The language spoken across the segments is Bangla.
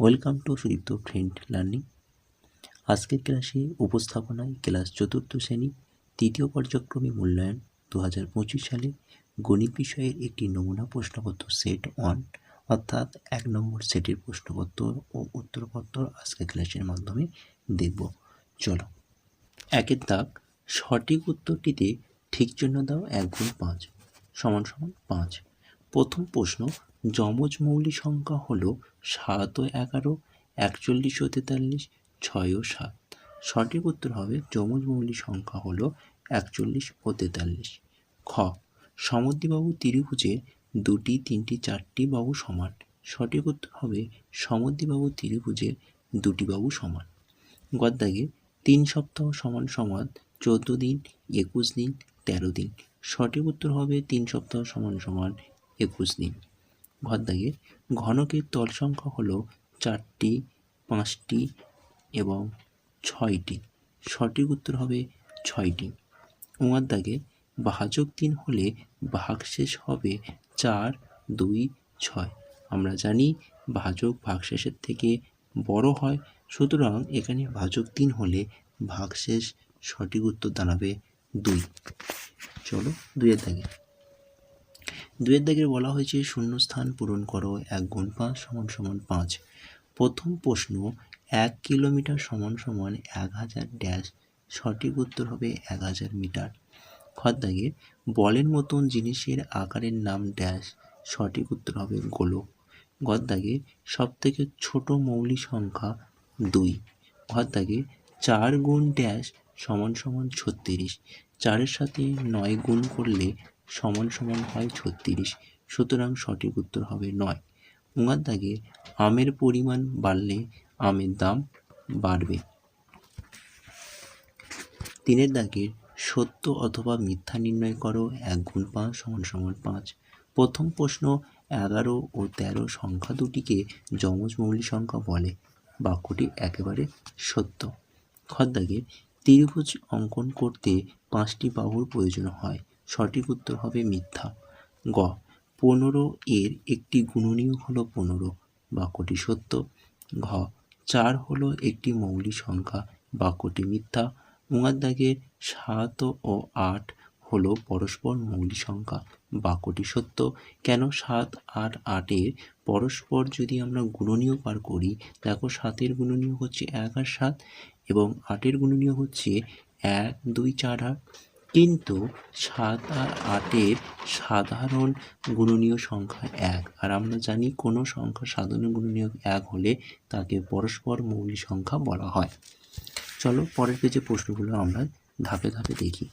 Welcome to Sudipta friend learning আজকের ক্লাসে উপস্থাপনায় ক্লাস চতুর্থ শ্রেণি তৃতীয় পর্যায়ক্রমে মূল্যায়ন দু হাজার পঁচিশ সালে গণিত বিষয়ের একটি নমুনা প্রশ্নপত্র সেট ওয়ান, অর্থাৎ এক নম্বর সেটের প্রশ্নপত্র ও উত্তরপত্র আজকের ক্লাসের মাধ্যমে দেখব। চলো। একের দাগ, সঠিক উত্তরটিতে ঠিক জন্য দাও এক গুণ পাঁচ, সমান সমান পাঁচ। প্রথম প্রশ্ন, যমজ মৌলিক সংখ্যা হলো সাত ও এগারো, একচল্লিশ ও তেতাল্লিশ, ছয় ও সাত। সঠিক উত্তর হবে যমজ মৌলিক সংখ্যা হলো একচল্লিশ ও তেতাল্লিশ। খ, সমদ্বিবাহু ত্রিভুজের দুটি, তিনটি, চারটি বাহু সমান। সঠিক উত্তর হবে সমদ্বিবাহু ত্রিভুজের দুটি বাহু সমান। গদ্দাগে তিন সপ্তাহ সমান সমান চোদ্দ দিন, একুশ দিন, তেরো দিন। সঠিক উত্তর হবে তিন সপ্তাহ সমান সমান একুশ দিন। ঘর দাগে ঘনকের তল সংখ্যা হলো চারটি, পাঁচটি এবং ছয়টি। সঠিক উত্তর হবে ছয়টি। উমার দাগে ভাজক তিন হলে ভাগশেষ হবে চার, দুই, ছয়। আমরা জানি ভাজক ভাগশেষের থেকে বড় হয়, সুতরাং এখানে ভাজক তিন হলে ভাগশেষ সঠিক উত্তর দাঁড়াবে দুই। চলো দুইয়ের দাগে দুয়ের দাগের বলা হয়েছে, শূন্যস্থান পূরণ করো এক গুণ পাঁচ সমান সমান পাঁচ। প্রথম প্রশ্ন, এক কিলোমিটার সমান সমান এক হাজার ড্যাশ সঠিক উত্তর হবে এক হাজার মিটার। খর দাগে, বলের মতন জিনিসের আকারের নাম ড্যাশ সঠিক উত্তর হবে গোলক। গর দাগে সব থেকে ছোট মৌলিক সংখ্যা দুই। ঘর চার গুণ ড্যাশ সমান সমান ছত্রিশ। চারের সাথে নয় গুণ করলে সমান সমান হয় ছত্রিশ, সুতরাং সঠিক উত্তর হবে নয়। উঙার দাগে আমের পরিমাণ বাড়লে আমের দাম বাড়বে। তিনের দাগের সত্য অথবা মিথ্যা নির্ণয় করো, এক গুণ পাঁচ সমান সমান পাঁচ। প্রথম প্রশ্ন, এগারো ও তেরো সংখ্যা দুটিকে যমজ মৌলিক সংখ্যা বলে। বাক্যটি একেবারে সত্য। খদ্দাগে ত্রিভুজ অঙ্কন করতে পাঁচটি বাহুর প্রয়োজন হয়। সঠিক উত্তর হবে মিথ্যা। গ, পনেরো এর একটি গুণনীয় হলো পনেরো, বাক্যটি সত্য। ঘ, চার হলো একটি মৌলিক সংখ্যা, বাক্যটি মিথ্যা। উঙার দাগের সাত ও আট হলো পরস্পর মৌলিক সংখ্যা, বাক্যটি সত্য। কেন সাত, আট, আটের পরস্পর যদি আমরা গুণনীয় পার করি, দেখো সাতের গুণনীয় হচ্ছে এক আর সাত এবং আটের গুণনীয় হচ্ছে এক, দুই, চার, আট। কিন্তু সাত আর আটের সাধারণ গুণনীয় সংখ্যা এক। আর আমরা জানি কোনো সংখ্যা সাধারণ গুণনীয় এক হলে তাকে পরস্পর মৌলিক সংখ্যা বলা হয়। চলো পরের পেজে প্রশ্নগুলো আমরা ধাপে ধাপে দেখি।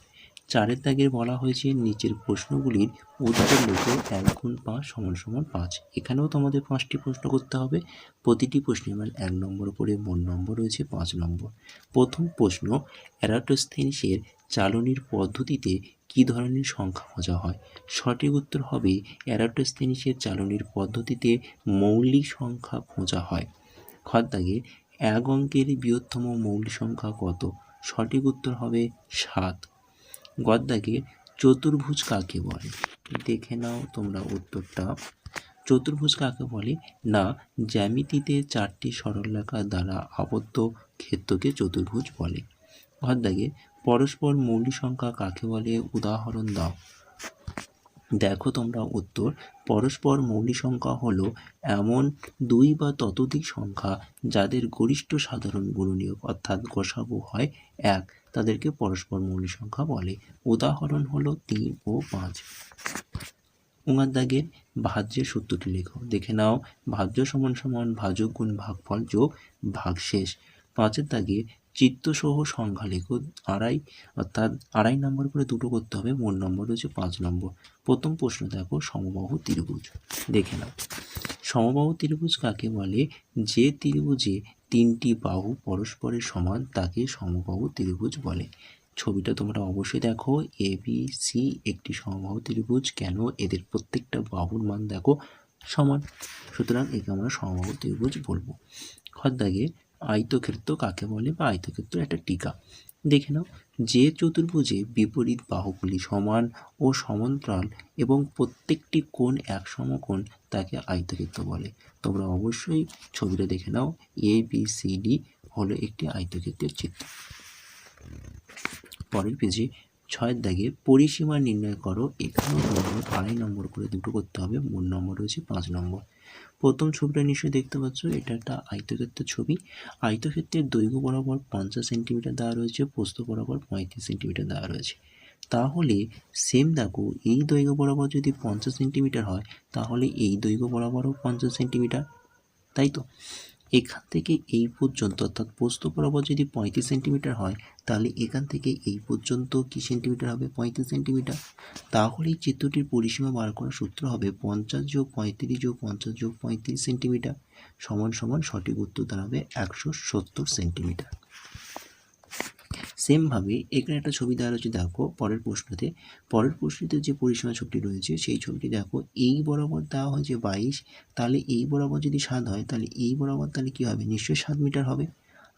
চারের দাগের বলা হয়েছে, নিচের প্রশ্নগুলির উত্তর লেখো এক গুণ পাঁচ সমান সমান পাঁচ। এখানেও তোমাদের পাঁচটি প্রশ্ন করতে হবে। প্রতিটি প্রশ্নের মান এক নম্বর করে মোট নম্বর রয়েছে, পাঁচ নম্বর। প্রথম প্রশ্ন, অ্যারাটোস্থেনিসের চালনির পদ্ধতিতে কী ধরনের সংখ্যা খোঁজা হয়? সঠিক উত্তর হবে অ্যারাটোস্থেনিসের চালনির পদ্ধতিতে মৌলিক সংখ্যা খোঁজা হয়। খদ্দাগে এক অঙ্কের বৃহত্তম মৌলিক সংখ্যা কত? সঠিক উত্তর হবে সাত। গদ্দাগে চতুর্ভুজ কাকে বলে? দেখে নাও তোমরা উত্তরটা। চতুর্ভুজ কাকে বলে? না, জ্যামিতিতে চারটি সরলরেখা দ্বারা আবদ্ধ ক্ষেত্রকে চতুর্ভুজ বলে। গদ্দাগে পরস্পর মৌলিক সংখ্যা কাকে বলে উদাহরণ দাও। দেখো তোমরা উত্তর, পরস্পর মৌলিক সংখ্যা হলো এমন দুই বা ততোধিক সংখ্যা যাদের গরিষ্ঠ সাধারণ গুণনীয়ক অর্থাৎ গোসাগু হয় এক, তাদেরকে পরস্পর মৌলিক সংখ্যা বলে। উদাহরণ হলো তিন ও পাঁচ। উঙার দাগের ভাজ্যের সূত্রটি লেখো। দেখে নাও, ভাজ্য সমান সমান ভাজক গুণ ভাগফল যোগ ভাগশেষ। পাঁচের দাগে চিত্তসহ সংখ্যা লেখো আড়াই, অর্থাৎ আড়াই নম্বর করে দুটো করতে হবে, মোট নম্বর হচ্ছে পাঁচ নম্বর। প্রথম প্রশ্ন দেখো, সমবাহু ত্রিভুজ। দেখে নাও। সমবাহু ত্রিভুজ কাকে বলে? যে ত্রিভুজে তিনটি বাহু পরস্পরের সমান, তাকে সমবাহু ত্রিভুজ বলে। ছবিটা তোমরা অবশ্যই দেখো। এ বি সি একটি সমবাহু ত্রিভুজ। কেন? এদের প্রত্যেকটা বাহুর মান দেখো, সমান। সুতরাং একে আমরা সমবাহু ত্রিভুজ বলব। খদ্দাগে আয়তক্ষেত্র কাকে বলে বা আয়তক্ষেত্র একটা টিকা। দেখে নাও, যে চতুর্ভুজে বিপরীত বাহুগুলি সমান ও সমান্তরাল এবং প্রত্যেকটি কোণ এক সমকোণ তাকে আয়তক্ষেত্র বলে। তোমরা অবশ্যই ছবিটা দেখে নাও এ বি সি ডি হলো একটি আয়তক্ষেত্রের চিত্র। পরের পেজে ছয়ের দাগে পরিসীমা নির্ণয় করো। এখানেও আড়াই নম্বর করে দুটো করতে হবে মূল নম্বর রয়েছে পাঁচ নম্বর। প্রথম ছবিটা নিশ্চয়ই দেখতে পাচ্ছ, এটা একটা আয়তক্ষেত্রের ছবি। আয়তক্ষেত্রের দৈর্ঘ্য বরাবর পঞ্চাশ সেন্টিমিটার দেওয়া রয়েছে পোস্ত বরাবর পঁয়ত্রিশ সেন্টিমিটার দেওয়া রয়েছে। তাহলে সেম দেখো, এই দৈর্ঘ্য বরাবর যদি পঞ্চাশ সেন্টিমিটার হয়, তাহলে এই দৈর্ঘ্য বরাবরও পঞ্চাশ সেন্টিমিটার, তাই তো? এখান থেকে এই পর্যন্ত, অর্থাৎ পোস্ত বরাবর যদি পঁয়ত্রিশ সেন্টিমিটার হয় তাহলে এখান থেকে এই পর্যন্ত কি সেন্টিমিটার হবে? পঁয়ত্রিশ সেন্টিমিটার তাহলে চিত্রটির পরিসীমা বার করার সূত্র হবে পঞ্চাশ যোগ পঁয়ত্রিশ যোগ পঞ্চাশ যোগ পঁয়ত্রিশ সেন্টিমিটার সমান সমান সঠিক উত্তর দাঁড়াবে একশো সত্তর সেন্টিমিটার সেমভাবে এখানে একটা ছবি দেওয়া রয়েছে, দেখো পরের প্রশ্নতে। পরের প্রশ্নতে যে পরিসীমা ছবিটি রয়েছে, সেই ছবিটি দেখো এই বরাবর দেওয়া হয়েছে বাইশ, তাহলে এই বরাবর যদি সাত হয়, তাহলে এই বরাবর তাহলে কী হবে? নিশ্চয়ই সাত মিটার হবে।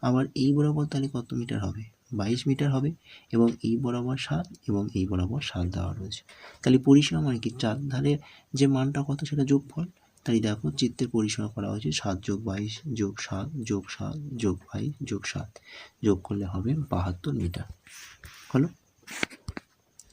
আবার এই বরাবর তাহলে কত মিটার হবে? বাইশ মিটার হবে এবং এই বরাবর সাত এবং এই বরাবর সাত দেওয়া রয়েছে। তাহলে পরিসীমা মানে কি? চার ধারে যে মানটা কত সেটা যোগফল? তাই দেখো চিত্রের পরিসীমা করা হয়েছে সাত যোগ বাইশ যোগ সাত যোগ সাত যোগ বাইশ যোগ সাত। যোগ করলে হবে বাহাত্তর মিটার। হলো?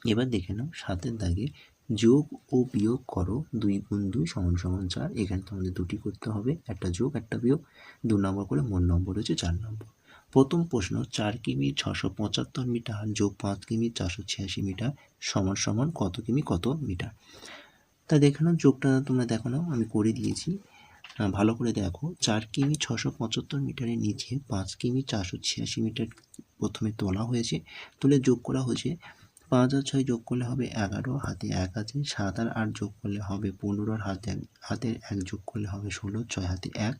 এবার দেখে নাও সাতের দাগে যোগ ও বিয়োগ করো দুই গুণ দুই সমান সমান চার। এখানে তোমাদের দুটি করতে হবে। একটা যোগ, একটা বিয়োগ। দু নম্বর করে মোট নম্বর হচ্ছে চার নম্বর। প্রথম প্রশ্ন চার কিমি ছশো পঁচাত্তর মিটার যোগ পাঁচ কিমি চারশো ছিয়াশি মিটার সমান সমান কত কিমি কত মিটার? তা দেখানো যোগটা তোমরা দেখো নাও, আমি করে দিয়েছি। ভালো করে দেখো, চার কিমি ছশো পঁচাত্তর মিটারের নিচে পাঁচ কিমি চারশো ছিয়াশি মিটার প্রথমে তোলা হয়েছে। তুলে যোগ করা হয়েছে। পাঁচ আর ছয় যোগ করলে হবে এগারো, হাতে এক আছে, সাত আর আট যোগ করলে হবে পনেরো, আর হাতে হাতের এক যোগ করলে হবে ষোলো, ছয় হাতে এক।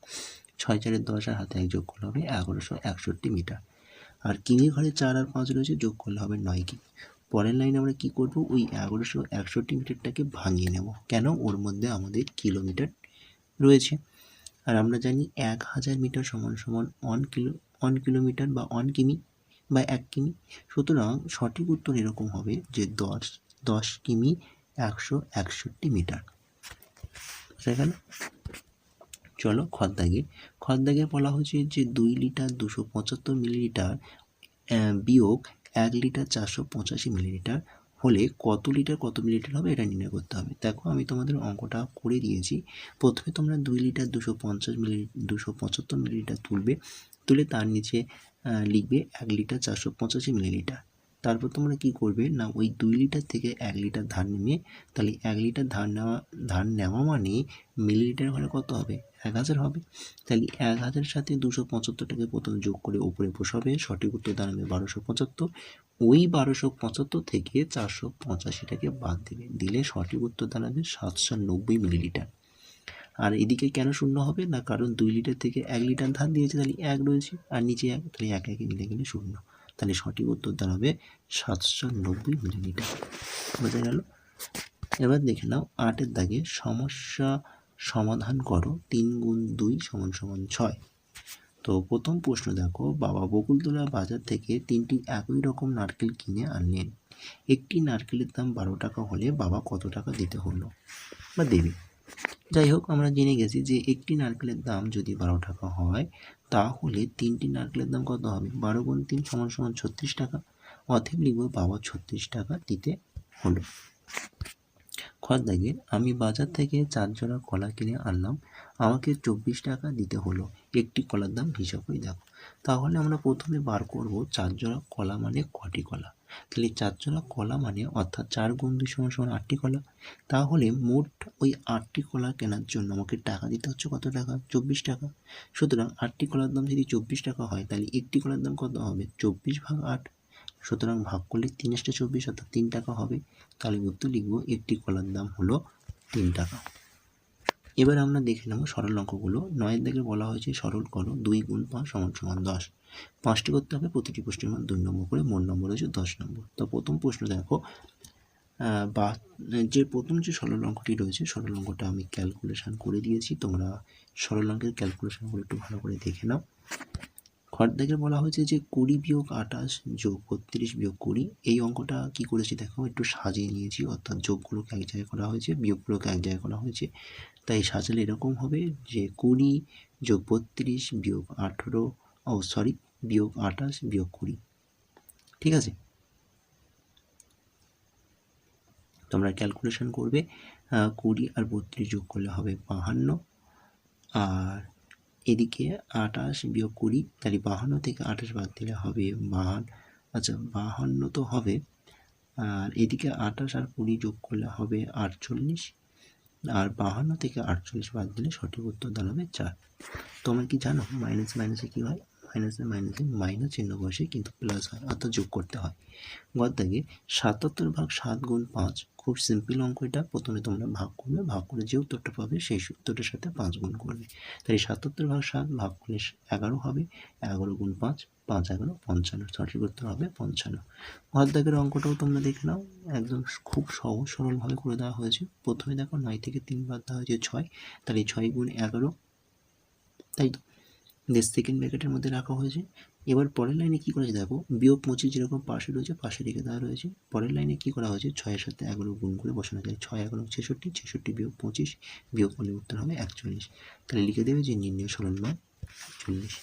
ছয় চারের দশ আর হাতে এক যোগ করলে হবে এগারোশো একষট্টি মিটার। আর কিমি ঘরে চার আর পাঁচ রয়েছে, যোগ করলে হবে নয় কিমি পরের লাইনে আমরা কি করব? ওই এগারোশো একষট্টি মিটারটাকে ভাঙিয়ে নেব। কেন? ওর মধ্যে আমাদের কিলোমিটার রয়েছে। আর আমরা জানি এক হাজার মিটার সমান সমান অন কিলো অন কিলোমিটার বা অন কিমি বা এক কিমি। সুতরাং সঠিক উত্তর এরকম হবে যে দশ দশ কিমি একশো একষট্টি মিটার। গেল। চলো খদ্দাগের খদ্দাগের বলা হচ্ছে যে দুই লিটার দুশো পঁচাত্তর মিলিলিটার বিয়োগ এক লিটার চারশো পঁচাশি মিলিলিটার। হলে কত লিটার, কত মিলিলিটার হবে এটা নির্ণয় করতে হবে। দেখো আমি তোমাদের অঙ্কটা করে দিয়েছি। প্রথমে তোমরা দুই লিটার দুশো পঞ্চাশ মিলি, দুশো পঁচাত্তর মিলিলিটার তুলবে। তুলে তার নিচে লিখবে এক লিটার চারশো পঁচাশি মিলিলিটার। তারপর তোমরা কি করবে? না, ওই দুই লিটার থেকে এক লিটার ধান নেমে তাহলে এক লিটার ধান নেওয়া ধান নেওয়া মানে মিলিলিটার হলে কত হবে? এক হাজার হবে। তাহলে এক হাজারের সাথে দুশো পঁচাত্তরটাকে প্রথমে যোগ করে উপরে বসাবে। সঠিক উত্তর দাঁড়াবে বারোশো পঁচাত্তর। ওই বারোশো পঁচাত্তর থেকে চারশো পঁচাশিটাকে বাদ দেবে। দিলে সঠিক উত্তর দাঁড়াবে সাতশো নব্বই মিলিলিটার। আর এদিকে কেন শূন্য হবে? না, কারণ দুই লিটার থেকে এক লিটার ধান দিয়েছে, তাহলে এক রয়েছে। আর নিচে এক, তাহলে এক একে মিলে গেলে শূন্য। তাহলে সঠিক উত্তর দাঁড়াবে সাতশো নব্বই মিলিলিটার। বোঝা গেল? এবার দেখে নাও, আটের দাগে সমস্যা সমাধান করো তিন গুণ দুই সমান সমান ছয়। তো প্রথম প্রশ্ন দেখো, বাবা বকুলতলা বাজার থেকে তিনটি একই রকম নারকেল কিনে আনলেন। একটি নারকেলের দাম বারো টাকা হলে বাবা কত টাকা দিতে হলো? বা দেবে। যাই হোক, আমরা জেনে গেছি যে একটি নারকেলের দাম যদি বারো টাকা হয়, তাহলে তিনটি নারকেলের দাম কত হবে? বারো গুণ তিন সমান সমান ছত্রিশ টাকা। অতএব লিখব বাবা ছত্রিশ টাকা দিতে হলো। খদ্দাগের আমি বাজার থেকে চার জোড়া কলা কিনে আনলাম। আমাকে চব্বিশ টাকা দিতে হলো। একটি কলার দাম হিসাব করে দেখো। তাহলে আমরা প্রথমে বার করব চার জোড়া কলা মানে কটি কলা? তাহলে চার জোড়া কলা মানে অর্থাৎ চার গুণ দুই সমান সমান আটটি কলা। তাহলে মোট ওই আটটি কলা কেনার জন্য আমাকে টাকা দিতে হচ্ছে কত টাকা? চব্বিশ টাকা। সুতরাং আটটি কলার দাম যদি চব্বিশ টাকা হয়, তাহলে একটি কলার দাম কত হবে? চব্বিশ ভাগ আট। সুতরাং ভাগ করলে তিন চব্বিশ অর্থাৎ তিন টাকা হবে। তাহলে উত্তর লিখব একটি কলার দাম হলো তিন টাকা। এবার আমরা দেখে নেব সরল অঙ্কগুলো নয়ের দিকে বলা হয়েছে সরল করো দুই গুণ পাঁচ সমান সমান দশ। পাঁচটি করতে হবে, প্রতিটি প্রশ্নের মান দুই নম্বর করে, মোট নম্বর হচ্ছে দশ নম্বর। তো প্রথম প্রশ্ন দেখো বা, যে প্রথম যে সরল অঙ্কটি রয়েছে, সরল অঙ্কটা আমি ক্যালকুলেশান করে দিয়েছি। তোমরা সরল অঙ্কের ক্যালকুলেশানগুলো একটু ভালো করে দেখে নাও। খড় দাগে বলা হয়েছে যে কুড়ি বিয়োগ আঠাশ যোগ বত্রিশ বিয়োগ কুড়ি, এই অঙ্কটা কি করেছি দেখো, একটু সাজিয়ে নিয়েছি, অর্থাৎ যোগগুলোকে এক জায়গায় করা হয়েছে, বিয়োগগুলোকে এক জায়গায় করা হয়েছে। তাই সাজালে এরকম হবে যে কুড়ি যোগ বত্রিশ বিয়োগ আঠেরো, ও সরি বিয়োগ আঠাশ বিয়োগ কুড়ি। ঠিক আছে? তোমরা ক্যালকুলেশন করবে কুড়ি আর বত্রিশ যোগ করলে হবে বাহান্ন, আর এদিকে আঠাশ বিয়োগ কুড়ি, তাহলে বাহান্ন থেকে আঠাশ বাদ দিলে হবে বাহান। আচ্ছা বাহান্ন তো হবে। আর এদিকে আঠাশ আর কুড়ি যোগ করলে হবে আটচল্লিশ। আর বাহান্ন থেকে আটচল্লিশ বাদ দিলে সঠিক উত্তর দাঁড়াবে চার। তোমরা কি জানো মাইনাস মাইনাসে কী হয়? মাইনাসে মাইনাসে মাইনাস চিহ্ন বসে কিন্তু প্লাস হয় অর্থাৎ যোগ করতে হয়। গদ দাগে সাতাত্তর ভাগ সাত গুণ পাঁচ, খুব সিম্পল অঙ্ক এটা। প্রথমে তোমরা ভাগ করবে, ভাগ করে যে উত্তরটা পাবে সেই উত্তরটার সাথে পাঁচ গুণ করবে। তাই সাতাত্তর ভাগ সাত ভাগ করলে এগারো হবে, এগারো গুণ পাঁচ পাঁচ এগারো, পঞ্চান্ন। সঠিক উত্তর হবে পঞ্চান্ন। ঘর দাগের অঙ্কটাও তোমরা দেখে নাও। একদম খুব সহজ সরলভাবে করে দেওয়া হয়েছে। প্রথমে দেখো নয় থেকে তিন বাদ দেওয়া হয়েছে ছয়, তাহলে ছয় গুণ এগারো। তাই তো? দেশ সেকেন্ড ব্র্যাকেটের মধ্যে রাখা হয়েছে। এবার পরের লাইনে কী করেছে দেখো, বিয়োগ পঁচিশ যেরকম পাশে রয়েছে, পাশে রেখে দেওয়া রয়েছে। পরের লাইনে কী করা হয়েছে? ছয়ের সাথে এগারো গুণ করে বসানো যায়। ছয় এগারো ছেষট্টি ছেষট্টি বিয়োগ পঁচিশ, বিয়োগ করলে উত্তর হবে একচল্লিশ। তাহলে লিখে দেবে যে নির্ণয় সরল মান চল্লিশ।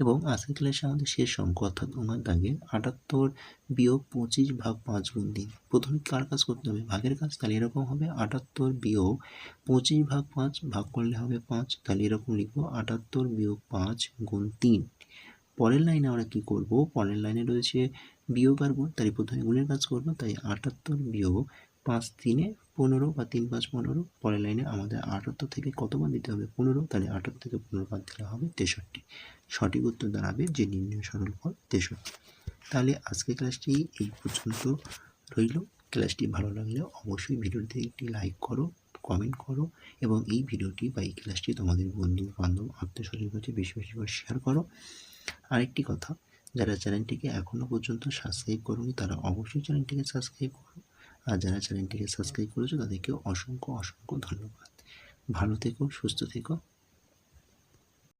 এবং আজকের ক্লাসে আমাদের শেষ অঙ্ক অর্থাৎ ওনার দাগে আটাত্তর বিয়োগ পঁচিশ ভাগ পাঁচ গুণ দিন প্রথমে কার কাজ করতে হবে? ভাগের কাজ? তাহলে এরকম হবে আটাত্তর বিয়োগ পঁচিশ ভাগ পাঁচ ভাগ করলে হবে পাঁচ। তাহলে এরকম লিখব আটাত্তর বিয়োগ পাঁচ গুণ তিন। পরের লাইনে আমরা কী করব? পরের লাইনে রয়েছে বিয়োগ আর গুণ। তাই প্রথমে গুণের কাজ করব। তাই আটাত্তর বিয়োগ পাঁচ তিনে পনেরো বা তিন পাঁচ পনেরো। পরের লাইনে আমাদের আটাত্তর থেকে কত বাদ দিতে হবে? পনেরো। তাহলে আটাত্তর থেকে পনেরো বাদ দিলে হবে তেষট্টি। সঠিক উত্তর দাঁড়াবে যে নির্ণয় সরল ফল তেষট্টি তাহলে আজকে ক্লাসটি এই পর্যন্ত রইল। ক্লাসটি ভালো লাগলে অবশ্যই ভিডিওতে একটি লাইক করো, কমেন্ট করো এবং এই ভিডিওটি বা এই ক্লাসটি তোমাদের বন্ধু, বান্ধব আত্মীয় স্বজনের কাছে বেশি বেশি করে শেয়ার করো। আরেকটি কথা, যারা চ্যানেলটিকে এখনও পর্যন্ত সাবস্ক্রাইব করোনি, তারা অবশ্যই চ্যানেলটিকে সাবস্ক্রাইব করো। আর যারা চ্যানেলটিকে সাবস্ক্রাইব করেছ, তাদেরকে অসংখ্য অসংখ্য ধন্যবাদ। ভালো থেকো, সুস্থ থেকো।